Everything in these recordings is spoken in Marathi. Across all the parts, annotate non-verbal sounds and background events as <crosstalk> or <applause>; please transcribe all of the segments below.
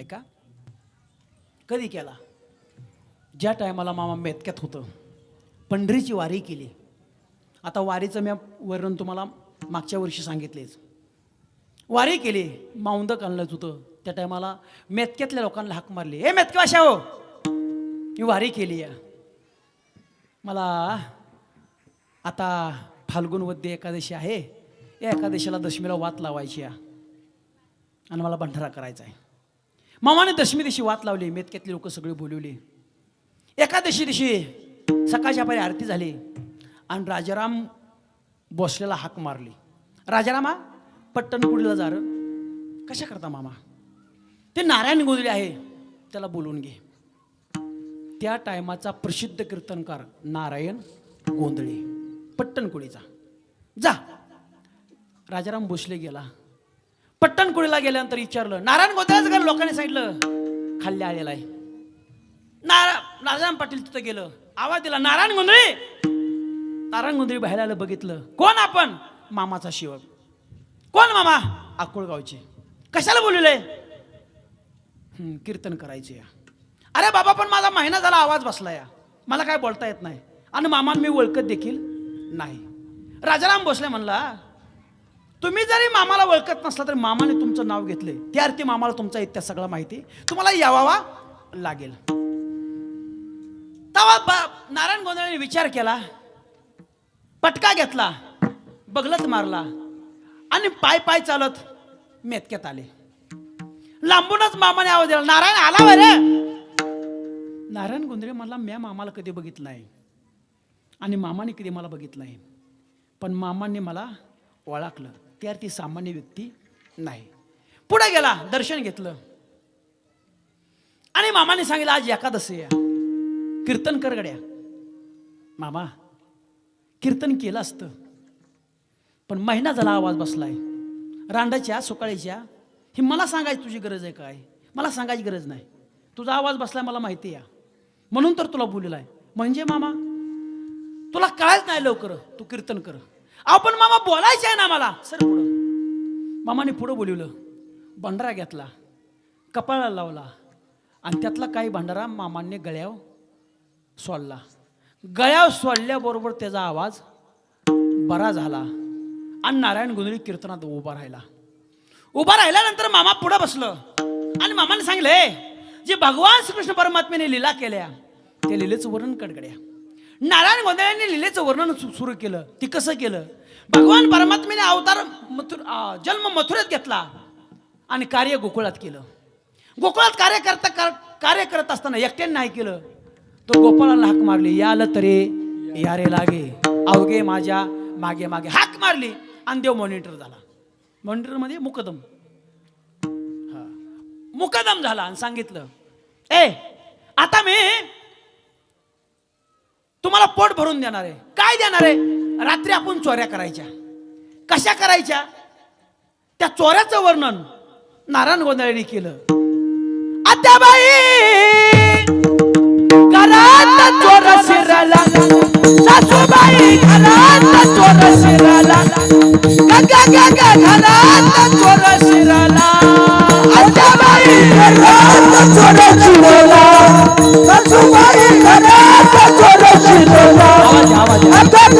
ऐका. कधी केला? ज्या टायमाला मामा मेतक्यात होतं पंढरीची वारी केली. आता वारीचं मी वर्णन तुम्हाला मागच्या वर्षी सांगितलेच. वारी केली माऊंदक आणलंच होतं. त्या टायमाला मेतक्यातल्या लोकांना हाक मारली. हे मेतके भाषा हो. मी वारी केली आहे मला आता फाल्गुन वद्य एकादशी आहे. या एकादशीला दशमीला वात लावायची आहे आणि मला भंडारा करायचा आहे. मामाने दशमी दिवशी वात लावली मेतक्यातली लोक सगळे बोलवले. एकादशी दिवशी सकाळच्या पारी आरती झाली आणि राजाराम बसलेला हाक मारली. राजारामा पट्टणपुडीला जार कशा करता मामा? ते नारायण गोंधळी आहे त्याला बोलवून घे. त्या टायमाचा प्रसिद्ध कीर्तनकार नारायण गोंधळे पट्टणकुडीचा जा. राजाराम भोसले गेला. पट्टणकुळीला गेल्यानंतर विचारलं नारायण गोंधळाचं घर लोकांनी सांगितलं खाल्ल्या आलेला आहे. नारा नारायण पाटील तिथं गेलं आवाज दिला नारायण गोंधळी नारायण गोंधळी बाहेर आलं बघितलं कोण आपण? मामाचा शिवक कोण मामा? अकोळगावचे. कशाला बोलले कीर्तन करायचे या. अरे बाबा पण माझा महिना झाला आवाज बसला या. मला काय बोलता येत नाही. आणि मामान मी ओळखत देखील नाही. राजाराम भोसले म्हणला तुम्ही जरी मामाला ओळखत नसला तरी मामाने तुमचं नाव घेतले त्या अर्थी मामाला तुमचा इतिहास सगळा माहिती तुम्हाला यावावा लागेल. तेव्हा नारायण गोंधळाने विचार केला पटका घेतला बगलत मारला आणि पाय पाय चालत मेतक्यात आले. लांबूनच मामाने आवाज दिला नारायण आला बरे. नारायण गोंधळे म्हणला म्या मामाला कधी बघितलं नाही आणि मामाने कधी मला बघितलं नाही. पण मामाने मला ओळखलं. त्या ती सामान्य व्यक्ती नाही. पुढे गेला दर्शन घेतलं. आणि मामाने सांगितलं आज एकादशी या कीर्तन कर गड्या. मामा कीर्तन केलं असतं. पण महिना झाला आवाज बसलाय. रांडाच्या सुकाळीच्या. ही मला सांगायची तुझी गरज आहे काय? मला सांगायची गरज नाही. तुझा आवाज बसलाय मला माहिती आहे. म्हणून तर तुला बोललेला आहे म्हणजे मामा तुला कळायच नाही लवकर. तू कीर्तन कर. आपण मामा बोलायचं आहे ना मला सर पुढं. मामाने पुढं बोलवलं. भंडारा घेतला. कपाळाला लावला. आणि त्यातला काही भंडारा मामाने गळ्याव सोडला. गळ्याव सोडल्याबरोबर त्याचा आवाज बरा झाला. आणि नारायण गुंदळी कीर्तनात उभा राहिला. उभा राहिल्यानंतर मामा पुढं बसलं. आणि मामाने सांगले जे भगवान श्रीकृष्ण परमात्म्याने लीला केल्या त्या लिलेचं वर्णन कडकड्या. नारायण गोंधळ्यांनी लिलेचं वर्णन सु- सुरू केलं. ती कसं केलं? भगवान परमात्म्याने अवतार मथुर जन्म मथुरेत घेतला आणि कार्य गोकुळात केलं. गोकुळात कार्य करता कर- कार्य करत असताना एकट्याने नाही केलं. तो गोपाळाला हाक मारली. याल तरे यारे लागे. अवघे माझ्या मागे मागे. हाक मारली आणि देव मॉनिटर झाला. मॉनिटरमध्ये मुकदम. हा. मुकदम झाला आणि सांगितलं ए आता मी पोट भरून देणार आहे. काय देणार आहे? रात्री आपण चोऱ्या करायच्या. कशा करायच्या? त्या चोऱ्याचं वर्णन नारायण गोंधळेने केलं. आता सासूबाई घरात चोर शिरला. गगा गगा घरात चोर शिरला. आता घरात चोर शिरला. सासूबाई घरात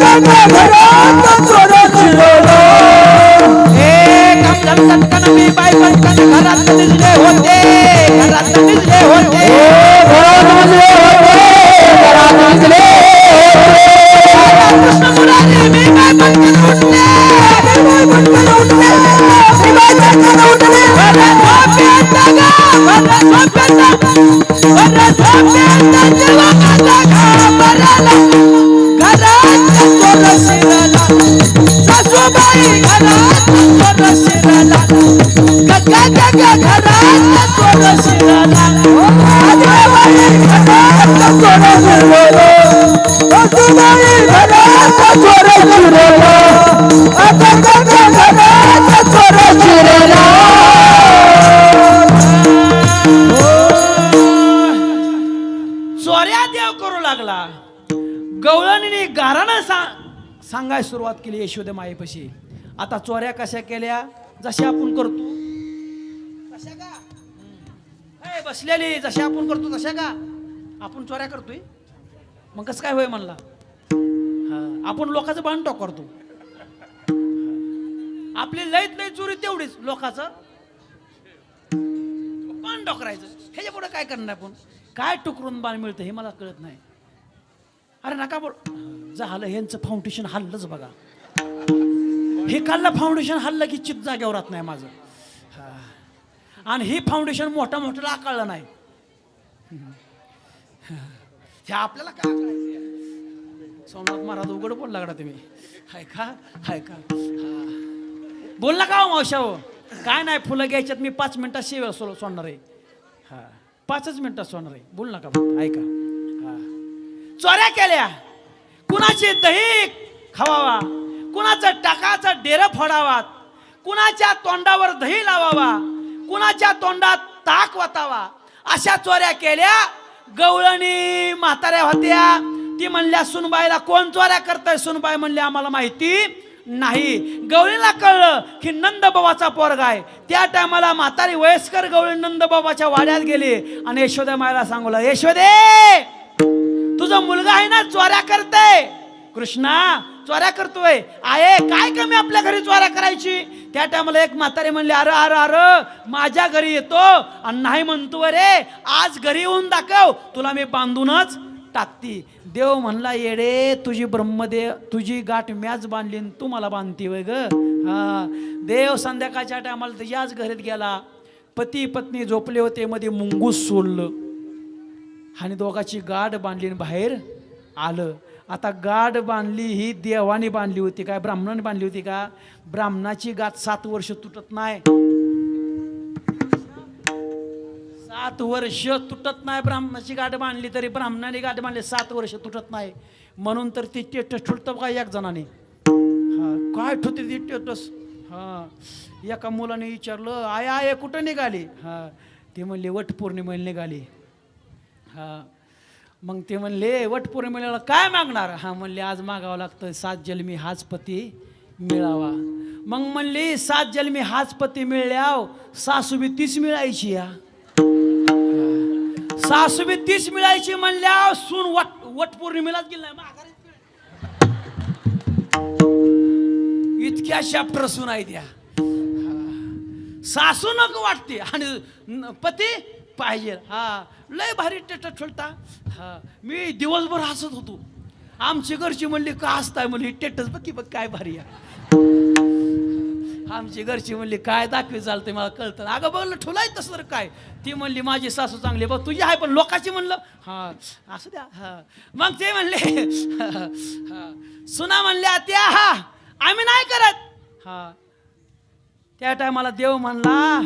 राजांना घरात सोडायची मी बाय पंकन घरात दिसले होते घरात दिसले होते घरात दिसले होते घरात दिसले कृष्ण मुरारी मी बाय पंकन उठले मी बाय पंकन उठले मी बाय पंकन उठले अरे झोपेत गा अरे झोपेत अरे झोपेत चोऱ्या देव करू लागला. गवळणीने गाराणं सा सांगाय सुरुवात केली यशोदे मायेपाशी आता चोऱ्या कशा केल्या? जशा आपण करतो. बसलेली जशा आपण करतो तशा का? आपण चोऱ्या करतोय? मग कसं काय होय म्हणला? आपण लोकांचं बांधटो करतो. आपली लयत लय चोरी तेवढीच लोकांचं. बाण डॉकरायचं ह्याच्या पुढे काय करणार आपण? काय टुकरून बाण मिळतं हे मला कळत नाही. अरे नका बोल. झालं ह्यांचं फाउंडेशन हल्लंच बघा. हे कालला फाउंडेशन हल्लं की चित जाग्यावर राहत नाही माझं. आणि ही फाउंडेशन मोठा मोठ्याला आकळलं नाही. हे आपल्याला काय सोमनाथ महाराज उघड बोल लागला तुम्ही. हाय का? हाय का? बोल ना का हो मावशा हो? काय नाही फुलं घ्यायच्यात मी पाच मिनिटात शिव सो सोडणार आहे. हा. पाचच मिनिटात सोडणार आहे. बोल नका ऐका हा. चोऱ्या केल्या. कुणाची दही खावावा? कुणाचं टाकाचं डेरं फोडावा कुणाच्या तोंडावर दही लावावा? कुणाच्या तोंडात ताक वातावा? अशा चोऱ्या केल्या. गवळणी म्हाताऱ्या होत्या. ती म्हणल्या सुनबाईला कोण चोऱ्या करताय? सुनबाई म्हणली आम्हाला माहिती नाही. गवळीला कळलं की नंदबाबाचा पोरगा आहे. त्या टायमाला म्हातारी वयस्कर गवळी नंदबाबाच्या वाड्यात गेली. आणि यशोदे मायला सांगलं यशोदे तुझा मुलगा आहे ना चोऱ्या करते कृष्णा चोऱ्या करतोय. आहे काय कमी आपल्या घरी चोऱ्या करायची? त्या टायमाला एक म्हातारी म्हणली अरे अरे अरे माझ्या घरी येतो. आणि नाही म्हणतो अरे आज घरी येऊन दाखव तुला मी बांधूनच टाकती. देव म्हणला येडे तुझी ब्रह्मदेव तुझी गाठ म्याच बांधली तू मला बांधती वय ग. हा. देव संध्याकाळच्या टायमाला तुझ्याच घरीत गेला. पती पत्नी झोपले होते मध्ये मुंगूस सोडलं. आणि दोघाची गाठ बांधली बाहेर आलं. आता गाठ बांधली ही देवाने बांधली होती काय ब्राह्मणाने बांधली होती का? ब्राह्मणाची गाठ सात वर्ष तुटत नाही. सात वर्ष तुटत नाही ब्राह्मणाची गाठ बांधली तरी ब्राह्मणाने गाठ बांधली सात वर्ष तुटत नाही. म्हणून तर ती टेटस ठुलतं का एक जणाने. हा काय ठुते ती टेटस? हा एका मुलाने विचारलं आय आय कुठं निघाली? हा ती म्हणली वट पौर्णिमेला निघाली. हा मग ते म्हणले वटपौर्णिमेला काय मागणार? हा म्हणले आज मागावं लागतं सात जन्मी हाच पती मिळावा. मग म्हणले सात जन्मी हाच पती मिळल्याव सासूबी तीच मिळायची या. सासूबी तीच मिळायची म्हणल्याव सून वट वटपौर्णिमेलाच गेला इतक्या चॅप्टर सून आहे त्या सासू नको वाटते. आणि पती पाहिजे. हा लय भारी टेट ठेवता हा मी दिवसभर हसत होतो. आमची घरची म्हणली का हसताय? म्हणली टेटच बघ की बघ काय भारी आहे. आमची घरची म्हणली काय दाखवी चालते मला कळतं. अगं बघलं ठुलाय तसं काय. ती म्हणली माझी सासू चांगली बघ तुझी आहे पण लोकाची म्हणलं. हा असू द्या. हा. मग ते म्हणले सुना म्हणल्या त्या हा आम्ही नाही करत. हा. त्या टायमाला देव म्हणला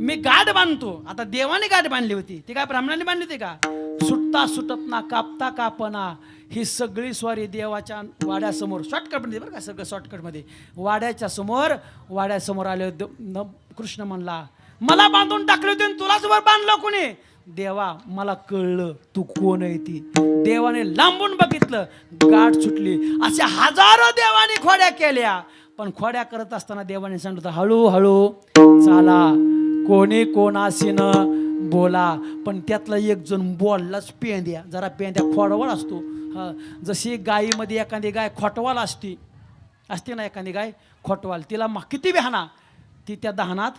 मी गाठ बांधतो. आता देवाने गाठ बांधली होती. ती काय ब्राह्मणाने बांधली होती का? सुटता सुटत ना कापता कापना ही सगळी स्वारी देवाच्या वाड्यासमोर. शॉर्टकटमध्ये बरं का सगळं शॉर्टकटमध्ये वाड्याच्या समोर वाड्यासमोर आले होते. कृष्ण म्हणला मला बांधून टाकले होते आणि तुलाच वर बांधलं कोणी? देवा मला कळलं. तू कोण आहे ती? देवाने लांबून बघितलं. गाठ सुटली. अशा हजारो देवाने खोड्या केल्या. पण खोड्या करत असताना देवाने सांगितलं हळूहळू चाला. कोणी कोणाशीन बोला पण त्यातला एक जण बोललाच पेंद्या जरा पेंद्या खोडवाळ असतो. हा जशी गायीमध्ये एखादी गाय खोटवाल असती असते ना एखादी गाय खोटवाल तिला मा किती बिहाना ती त्या दहनात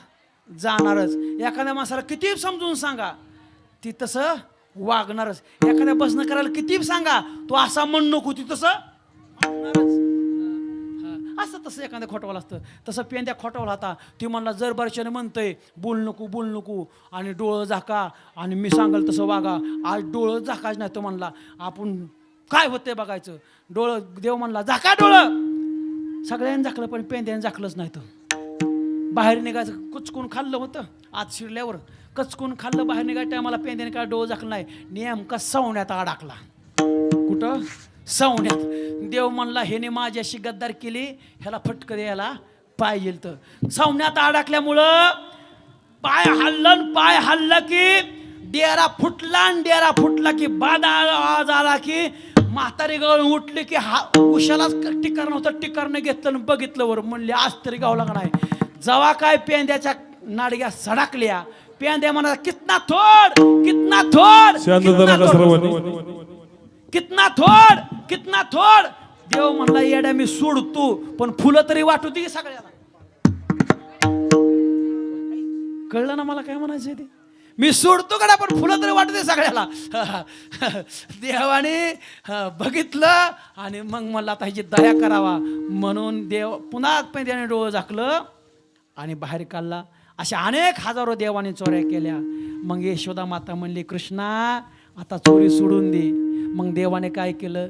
जाणारच. एखाद्या माणसाला किती समजून सांगा ती तसं वागणारच. एखाद्या बसणं करायला किती सांगा तो असा म्हण नको ती तसं तसं एखादा खोटवाला असतं. तसं पेंद्या खोटवाला होता. ती म्हणला जर बरशाने म्हणतंय बोल नको बोल नको आणि डोळं झाका आणि मी सांगल तसं वागा. आज डोळं झाकाच नाही तो म्हणला आपण काय होतंय बघायचं? डोळं देव म्हणला झाका डोळं. सगळ्यांनी झाकलं पण पेंद्याने झाकलंच नाही तर बाहेर निघायचं कुचकून खाल्लं होतं आत शिरल्यावर. कचकून खाल्लं बाहेर निघायच्या टायमाला पेंद्याने काय डोळं झाकलं नाही. नेमका सवण्यात अडकला कुठं? सवण्यात देव म्हणला हेने माझ्याशी गद्दार केली ह्याला फटकं द्यायला पाहिजे तर. सवण्यात अडकल्यामुळं पाय हल्लन पाय हल्लं की डेरा फुटला आणि डेरा फुटला की बादा आवाज आला की म्हातारी गळून उठली की हा उशालाच टिकार नव्हतं टिकारनं घेतलं आणि बघितलं वर म्हणले आज तरी गावला का नाही जेव्हा काय पेंद्याच्या नाडग्या सडकल्या पेंद्या म्हणा कितना थोड कितना थोड कितना थोड?" कितना थोड. देव म्हणला येड्या मी सोडतो पण फुलं तरी वाटू दे सगळ्याला. कळलं ना मला काय म्हणायचं ते? मी सोडतो कडा पण फुलं तरी वाटते सगळ्याला. <laughs> देवाने बघितलं आणि मग मला आता ह्याची दया करावा. म्हणून देव पुन्हा पण त्याने डोळं झाकलं आणि बाहेर काढला. अशा अनेक हजारो देवाने चोऱ्या केल्या. मग यशोदा माता म्हणली कृष्णा आता चोरी सोडून दे. मग देवाने काय केलं?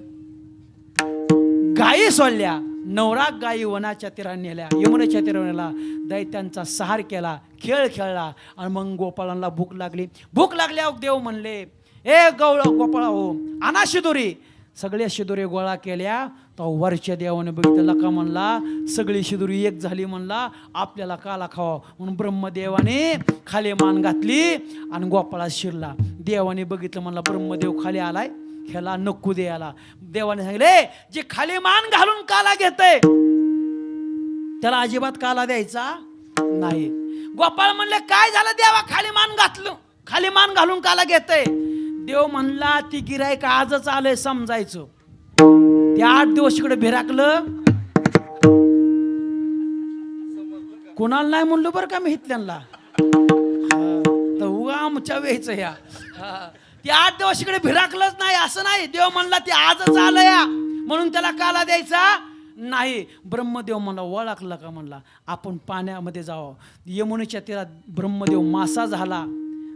गायी सोडल्या. नवरा गायी वनाच्या तीराने नेल्या. यमुनाच्या तीरावर नेला. दैत्यांचा सहार केला. खेळ खेळला. आणि मग गोपाळांना भूक लागली. भूक लागल्यावर देव म्हणले ए गवळ गोपाळा हो आणा शिदोरी. सगळ्या शिदोरी गोळा केल्या. तो वरच्या देवाने बघितलं. का म्हणला सगळी शिदोरी एक झाली म्हणला. आपल्याला काला खावा. म्हणून ब्रह्मदेवाने खाली मान घातली आणि गोपाळा शिरला. देवाने बघितलं म्हणला ब्रह्मदेव खाली आलाय. ह्याला नको द्यायला देवाने सांगितले जे खाली मान घालून काला घेतय त्याला अजिबात काला द्यायचा नाही. गोपाळ म्हणले काय झालं देवा खाली मान घातलं खाली मान घालून काला घेतय? देव म्हणला ती गिरायक आजच आलंय समजायचं. ते आठ दिवस इकडे भिराकलं. कोणाला नाही म्हणलो बरं का मी हितल्यांना? तर उगा आमच्या वेळचं या. ते आठ दिवस इकडे भिराकलंच नाही असं नाही. देव म्हणला ते आजच आलं या. म्हणून त्याला काला द्यायचा नाही ब्रह्मदेव म्हणला ओळखला का? म्हणला आपण पाण्यामध्ये जावं. यमुनेच्या तीरात ब्रह्मदेव मासा झाला.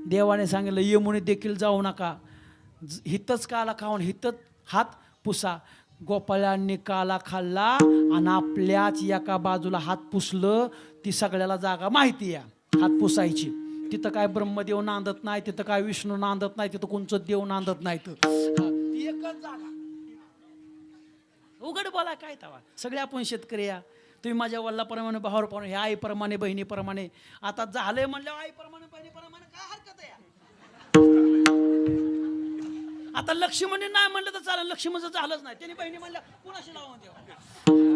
देवाने सांगितलं यमुने देखील जाऊ नका. ज- हितच काला खाऊन हितच हात पुसा. गोपाळांनी काला खाल्ला आणि आपल्याच एका बाजूला हात पुसलं ती सगळ्याला जागा माहिती आहे हात पुसायची. तिथं काय ब्रह्मदेव नांदत नाही तिथं काय विष्णू नांदत नाही तिथं कोणचं देव नांदत नाही ती एकच जागा. उघड बोला काय तवा. सगळे आपण शेतकरी या. तुम्ही माझ्या वडिलाप्रमाणे भावाप्रमाणे ह्या आईप्रमाणे बहिणीप्रमाणे. आता झालंय म्हणल्यावर आईप्रमाणे बहिणीप्रमाणे काय हरकत आहे आता लक्ष्मणी नाही म्हणलं तर चालेल. लक्ष्मणचं झालंच नाही. त्यांनी बहिणी म्हणल्या कुणाशी लावा देवा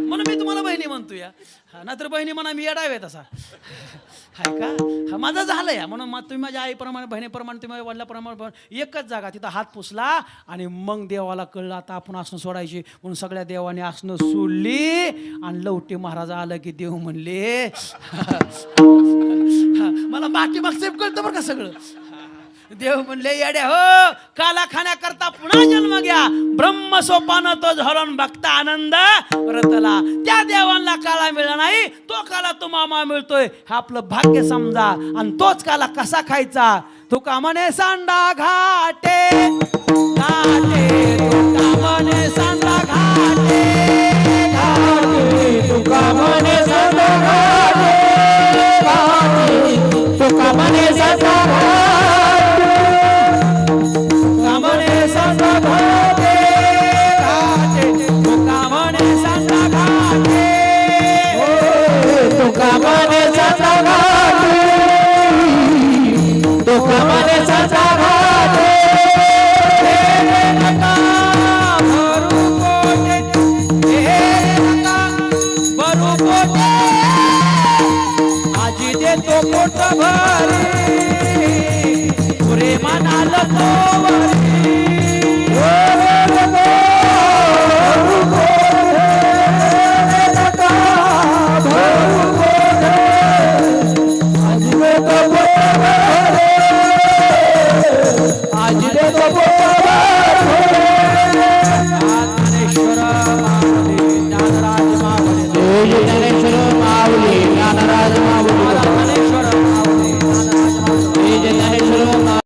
म्हणून मी तुम्हाला बहिणी म्हणतो या. हा नाहीतर बहिणी म्हणा मी येडावे तसा. हाय का? हा माझं झालं या. म्हणून मग तुम्ही माझ्या आईप्रमाणे बहिणीप्रमाणे तुम्ही माझ्या वडिलाप्रमाणे एकच जागा तिथं हात पुसला आणि मग देवाला कळलं आता आपण आसनं सोडायची. म्हणून सगळ्या देवाने आसनं सोडली आणि लवटी महाराज आलं की देव म्हणले. <laughs> मला माठी मागचं कळतं बरं का सगळं? देव म्हणले येड्या हो काला खाण्याकरता पुन्हा जन्म घ्या. ब्रह्म सोपान तो झरण भक्ता आनंद रतला त्या देवांना काला मिळाला नाही तो काला तो मामा मिळतोय. हे आपलं भाग्य समजा. आणि तोच काला कसा खायचा? तुका म्हणे सांडा घाटे. घाटे तो म्हणे सांडा घाटे. घाटे तुका म्हणे सांडा घाटे. घाटे तुका म्हणे